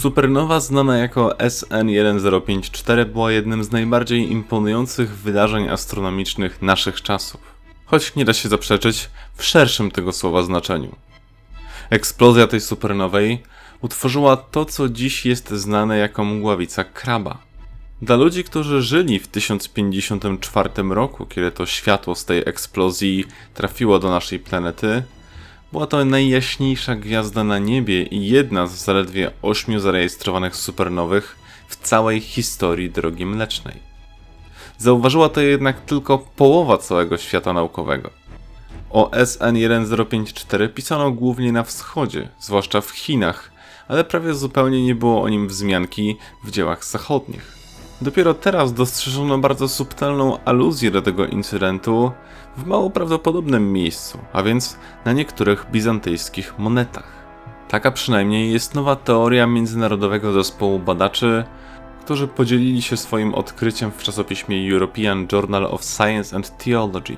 Supernowa znana jako SN1054 była jednym z najbardziej imponujących wydarzeń astronomicznych naszych czasów. Choć nie da się zaprzeczyć w szerszym tego słowa znaczeniu. Eksplozja tej supernowej utworzyła to, co dziś jest znane jako mgławica kraba. Dla ludzi, którzy żyli w 1054 roku, kiedy to światło z tej eksplozji trafiło do naszej planety, była to najjaśniejsza gwiazda na niebie i jedna z zaledwie ośmiu zarejestrowanych supernowych w całej historii drogi mlecznej. Zauważyła to jednak tylko połowa całego świata naukowego. O SN1054 pisano głównie na wschodzie, zwłaszcza w Chinach, ale prawie zupełnie nie było o nim wzmianki w dziełach zachodnich. Dopiero teraz dostrzeżono bardzo subtelną aluzję do tego incydentu w mało prawdopodobnym miejscu, a więc na niektórych bizantyjskich monetach. Taka przynajmniej jest nowa teoria międzynarodowego zespołu badaczy, którzy podzielili się swoim odkryciem w czasopiśmie European Journal of Science and Theology.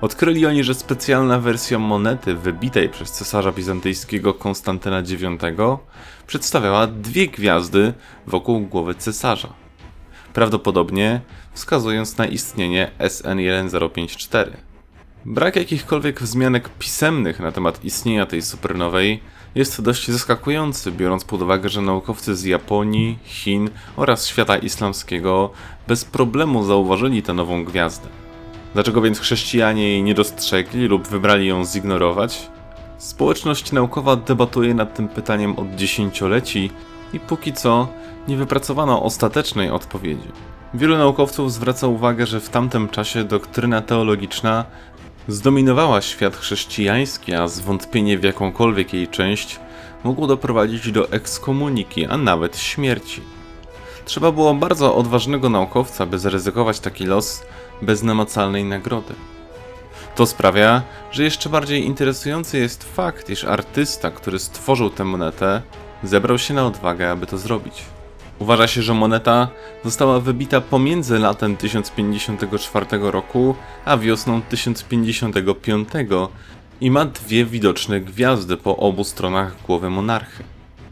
Odkryli oni, że specjalna wersja monety wybitej przez cesarza bizantyjskiego Konstantyna IX przedstawiała dwie gwiazdy wokół głowy cesarza prawdopodobnie wskazując na istnienie SN1054. Brak jakichkolwiek wzmianek pisemnych na temat istnienia tej supernowej jest dość zaskakujący, biorąc pod uwagę, że naukowcy z Japonii, Chin oraz świata islamskiego bez problemu zauważyli tę nową gwiazdę. Dlaczego więc chrześcijanie jej nie dostrzegli lub wybrali ją zignorować? Społeczność naukowa debatuje nad tym pytaniem od dziesięcioleci i póki co nie wypracowano ostatecznej odpowiedzi. Wielu naukowców zwraca uwagę, że w tamtym czasie doktryna teologiczna zdominowała świat chrześcijański, a zwątpienie w jakąkolwiek jej część mogło doprowadzić do ekskomuniki, a nawet śmierci. Trzeba było bardzo odważnego naukowca, by zaryzykować taki los bez namacalnej nagrody. To sprawia, że jeszcze bardziej interesujący jest fakt, iż artysta, który stworzył tę monetę, zebrał się na odwagę, aby to zrobić. Uważa się, że moneta została wybita pomiędzy latem 1054 roku a wiosną 1055 i ma dwie widoczne gwiazdy po obu stronach głowy monarchy.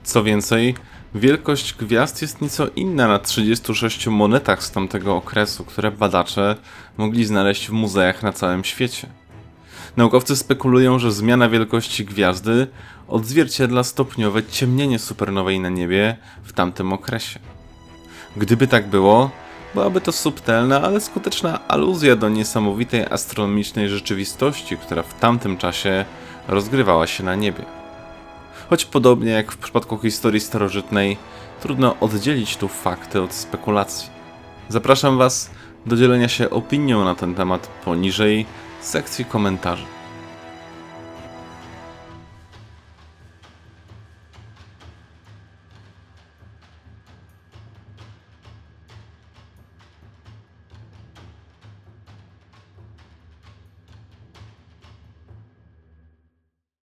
Co więcej, wielkość gwiazd jest nieco inna na 36 monetach z tamtego okresu, które badacze mogli znaleźć w muzeach na całym świecie. Naukowcy spekulują, że zmiana wielkości gwiazdy odzwierciedla stopniowe ciemnienie supernowej na niebie w tamtym okresie. Gdyby tak było, byłaby to subtelna, ale skuteczna aluzja do niesamowitej astronomicznej rzeczywistości, która w tamtym czasie rozgrywała się na niebie. Choć podobnie jak w przypadku historii starożytnej, trudno oddzielić tu fakty od spekulacji. Zapraszam Was do dzielenia się opinią na ten temat poniżej sekcji komentarzy.